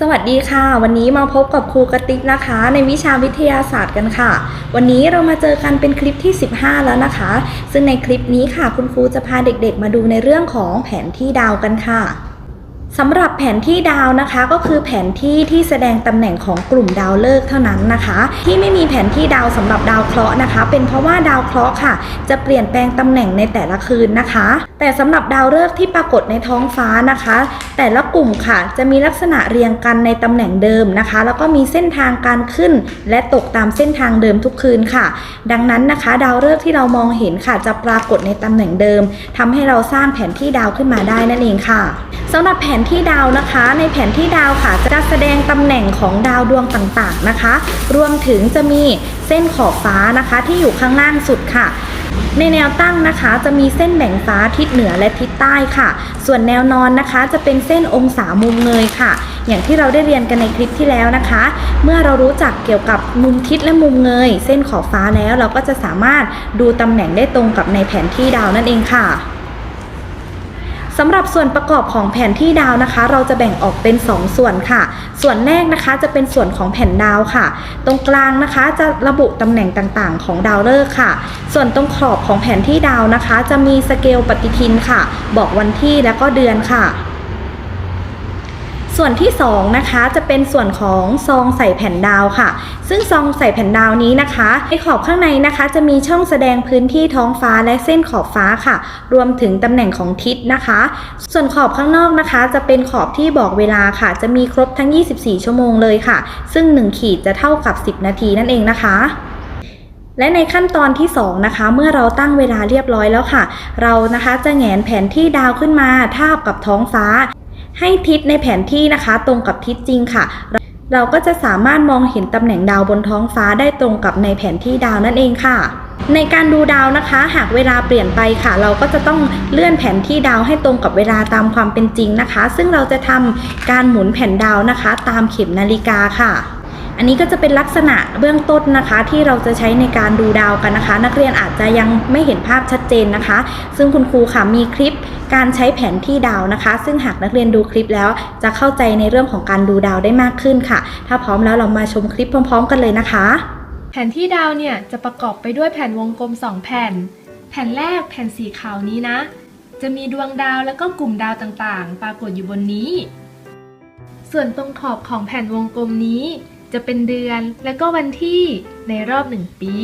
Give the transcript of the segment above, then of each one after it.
สวัสดีค่ะ วันนี้มาพบกับครูกติกนะคะ ในวิชาวิทยาศาสตร์กันค่ะ วันนี้เรามาเจอกันเป็นคลิปที่ 15 แล้วนะคะ ซึ่งในคลิปนี้ค่ะคุณครูจะพาเด็กๆ มาดูในเรื่องของแผนที่ดาวกันค่ะ สำหรับแผนที่ดาวนะคะก็คือแผนที่ที่แสดงตำแหน่งของกลุ่มดาวฤกษ์เท่านั้นนะคะ ที่ไม่มีแผนที่ดาวสำหรับดาวเคราะห์นะคะ เป็นเพราะว่าดาวเคราะห์ค่ะ จะเปลี่ยนแปลงตำแหน่งในแต่ละคืนนะคะ แต่สำหรับดาวฤกษ์ที่ปรากฏในท้องฟ้านะคะ แต่ละกลุ่มค่ะ จะมีลักษณะเรียงกันในตำแหน่งเดิมนะคะ แล้วก็มีเส้นทางการขึ้น และตกตามเส้นทางเดิมทุกคืนค่ะ ดังนั้นนะคะ ดาวฤกษ์ที่เรามองเห็นค่ะจะปรากฏในตำแหน่งเดิมทำให้เราสร้างแผนที่ดาวขึ้นมาได้นั่นเองค่ะสำหรับแผนที่ดาวนะคะ ในแผนที่ดาวค่ะจะแสดงตำแหน่งของดาวดวงต่างๆนะคะ รวมถึงจะมีเส้นขอบฟ้านะคะที่อยู่ข้างล่างสุดค่ะในแนวตั้งนะคะจะมีเส้นแบ่งฟ้าทิศเหนือและทิศใต้ค่ะ ส่วนแนวนอนนะคะจะเป็นเส้นองศามุมเงยค่ะ อย่างที่เราได้เรียนกันในคลิปที่แล้วนะคะ เมื่อเรารู้จักเกี่ยวกับมุมทิศและมุมเงย เส้นขอบฟ้าแล้วเราก็จะสามารถดูตำแหน่งได้ตรงกับในแผนที่ดาวนั่นเองค่ะ สำหรับส่วนประกอบของแผนที่ดาวนะคะ เราจะแบ่งออกเป็น 2 ส่วนค่ะ ส่วนแรกนะคะจะเป็นส่วนของแผ่นดาวค่ะ ตรงกลางนะคะจะระบุตำแหน่งต่างๆ ของดาวฤกษ์ค่ะ ส่วนตรงขอบของแผนที่ดาวนะคะ จะมีสเกลปฏิทินค่ะ บอกวันที่และก็เดือนค่ะ ส่วนที่2นะคะจะเป็นส่วนของซองใส่แผ่นดาวค่ะ ซึ่งซองใส่แผ่นดาวนี้นะคะในขอบข้างในนะคะ จะมีช่องแสดงพื้นที่ท้องฟ้าและเส้นขอบฟ้าค่ะ รวมถึงตำแหน่งของทิศนะคะ ส่วนขอบข้างนอกนะคะ จะเป็นขอบที่บอกเวลาค่ะ จะมีครบทั้ง 24 ชั่วโมงเลยค่ะ ซึ่ง 1 ขีดจะเท่ากับ 10 นาทีนั่นเองนะคะและในขั้นตอนที่ 2 นะคะ เมื่อเราตั้งเวลาเรียบร้อยแล้วค่ะ เรานะคะจะแหงนแผนที่ดาวขึ้นมาทาบกับท้องฟ้า ให้ทิศในแผนที่นะคะ ตรงกับทิศจริงค่ะ เราก็จะสามารถมองเห็นตำแหน่งดาวบนท้องฟ้าได้ตรงกับในแผนที่ดาวนั่นเองค่ะ ในการดูดาวนะคะ หากเวลาเปลี่ยนไปค่ะ เราก็จะต้องเลื่อนแผนที่ดาวให้ตรงกับเวลาตามความเป็นจริงนะคะ ซึ่งเราจะทำการหมุนแผ่นดาวนะคะ ตามเข็มนาฬิกาค่ะ อันนี้ก็จะเป็นลักษณะเบื้องต้นนะคะที่เราจะใช้ในการดูดาวกันนะคะ นักเรียนอาจจะยังไม่เห็นภาพชัดเจนนะคะ ซึ่งคุณครูค่ะมีคลิปการใช้แผนที่ดาวนะคะ ซึ่งหากนักเรียนดูคลิปแล้ว จะเข้าใจในเรื่องของการดูดาวได้มากขึ้นค่ะ ถ้าพร้อมแล้วเรามาชมคลิปพร้อม ๆ กันเลยนะคะ แผนที่ดาวเนี่ยจะประกอบไปด้วยแผ่นวงกลม 2 แผ่น แผ่นแรกแผ่นสีขาวนี้นะ จะมีดวงดาวแล้วก็กลุ่มดาวต่างๆ ปรากฏอยู่บนนี้ ส่วนตรงขอบของแผ่นวงกลมนี้ จะเป็นเดือน และก็วันที่ในรอบ 1 ปี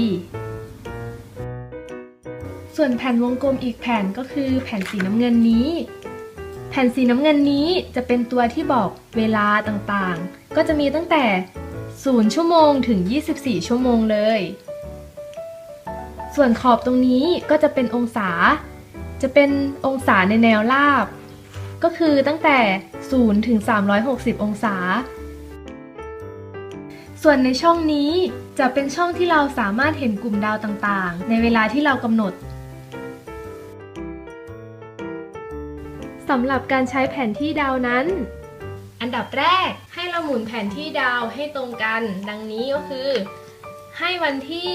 ส่วนแผ่นวงกลมอีกแผ่นก็คือแผ่นสีน้ำเงินนี้ แผ่นสีน้ำเงินนี้จะเป็นตัวที่บอกเวลาต่างๆ ก็จะมีตั้งแต่ 0 ชั่วโมงถึง 24 ชั่วโมงเลย ส่วนขอบตรงนี้ก็จะเป็นองศา จะเป็นองศาในแนวราบ ก็คือตั้งแต่ 0 ถึง 360 องศา ส่วนในช่องนี้จะเป็นช่องที่เราสามารถเห็นกลุ่มดาวต่างๆ ในเวลาที่เรากำหนดสำหรับการใช้แผนที่ดาวนั้น อันดับแรกให้เราหมุนแผนที่ดาวให้ตรงกัน ดังนี้ก็คือ ให้วันที่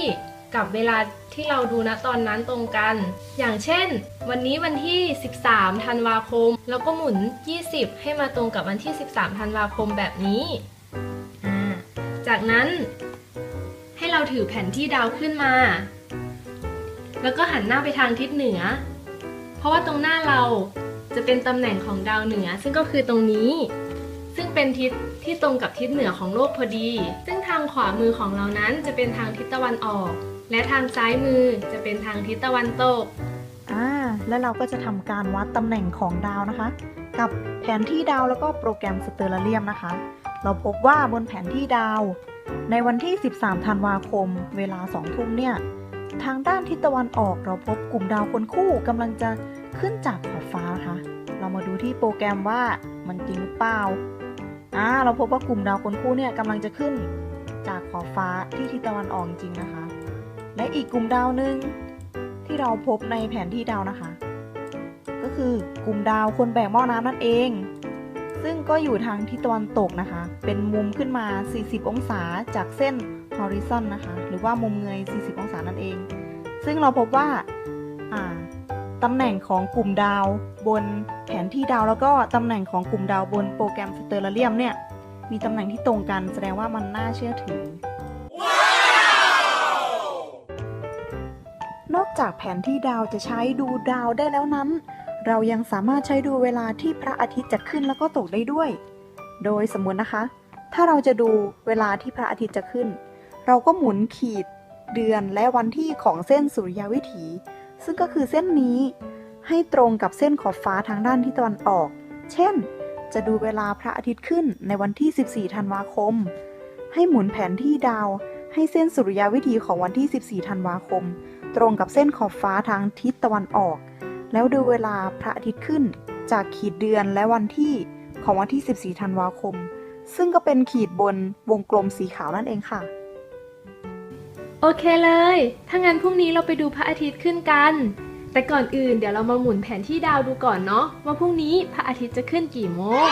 กับเวลาที่เราดูณตอนนั้นตรงกัน อย่างเช่น วันนี้วันที่ 13 ธันวาคม แล้วก็หมุน 20 ให้มาตรงกับวันที่ 13 ธันวาคมแบบนี้ จากนั้นให้เราถือแผนที่ดาวขึ้นมา แล้วก็หันหน้าไปทางทิศเหนือ เพราะว่าตรงหน้าเราจะเป็นตำแหน่งของดาวเหนือ ซึ่งก็คือตรงนี้ ซึ่งเป็นทิศที่ตรงกับทิศเหนือของโลกพอดี ซึ่งทางขวามือของเรานั้นจะเป็นทางทิศตะวันออก และทางซ้ายมือจะเป็นทางทิศตะวันตกอ่าแล้วเราก็จะทำการวัดตำแหน่งของดาวนะคะ กับแผนที่ดาวแล้วก็โปรแกรมสเตอร์เรียมนะคะ เราพบว่าบนแผนที่ดาว ในวันที่ 13 ธันวาคม เวลา 2 ทุ่มเนี่ย ทางด้านทิศตะวันออกเราพบกลุ่มดาวคนคู่กำลังจะขึ้นจากขอบฟ้านะคะเรามาดูที่โปรแกรมว่ามันจริงหรือเปล่าอ่าเราพบว่ากลุ่มดาวคนคู่เนี่ยกำลังจะขึ้นจากขอบฟ้าที่ทิศตะวันออกจริงนะคะ และอีกกลุ่มดาวหนึ่งที่เราพบในแผนที่ดาวนะคะ ก็คือกลุ่มดาวคนแบกหม้อน้ำนั่นเอง ซึ่งก็อยู่ทางทิศตะวันตกนะคะ เป็นมุมขึ้นมา 40 องศาจากเส้น horizon นะคะ หรือว่ามุมเงย 40 องศานั่นเอง ซึ่งเราพบว่าอ่าตำแหน่งของกลุ่มดาวบนแผนที่ดาวแล้วก็ตำแหน่งของกลุ่มดาวบนโปรแกรมสเตอร์เรียมเนี่ย มีตำแหน่งที่ตรงกันแสดงว่ามันน่าเชื่อถือ นอกจากแผนที่ดาวจะใช้ดูดาวได้แล้วนั้น เรายังสามารถใช้ดูเวลาที่พระอาทิตย์จะขึ้นแล้วก็ตกได้ด้วย โดยสมมตินะคะ ถ้าเราจะดูเวลาที่พระอาทิตย์จะขึ้น เราก็หมุนขีดเดือนและวันที่ของเส้นสุริยวิถี ซึ่งก็คือเส้นนี้ให้ตรงกับเส้นขอบฟ้าทางด้านที่ตะวันออก เช่น จะดูเวลาพระอาทิตย์ขึ้นในวันที่ 14 ธันวาคม ให้หมุนแผนที่ดาว ให้เส้นสุริยวิถีของวันที่ 14 ธันวาคม ตรงกับเส้นขอบฟ้าทางทิศตะวันออก แล้วดูเวลาพระอาทิตย์ขึ้นจากขีดเดือนและวันที่ของวันที่ 14 ธันวาคม ซึ่งก็เป็นขีดบนวงกลมสีขาวนั่นเองค่ะ โอเคเลย ถ้างั้นพรุ่งนี้เราไปดูพระอาทิตย์ขึ้นกัน แต่ก่อนอื่นเดี๋ยวเรามาหมุนแผนที่ดาวดูก่อนเนาะว่าพรุ่งนี้พระอาทิตย์จะขึ้นกี่โมง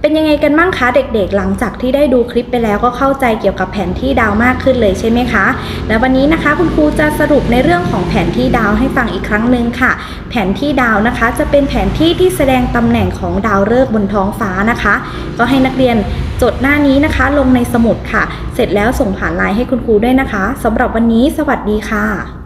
เป็นยังไงกันบ้างคะเด็กๆ หลังจากที่ได้ดูคลิปไปแล้วก็เข้าใจเกี่ยวกับแผนที่ดาวมากขึ้นเลยใช่ไหมคะ และวันนี้นะคะคุณครูจะสรุปในเรื่องของแผนที่ดาวให้ฟังอีกครั้งหนึ่งค่ะ แผนที่ดาวนะคะ จะเป็นแผนที่ที่แสดงตำแหน่งของดาวฤกษ์บนท้องฟ้านะคะ ก็ให้นักเรียนจดหน้านี้นะคะ ลงในสมุดค่ะ เสร็จแล้วส่งผ่านไลน์ให้คุณครูด้วยนะคะสำหรับวันนี้ สวัสดีค่ะ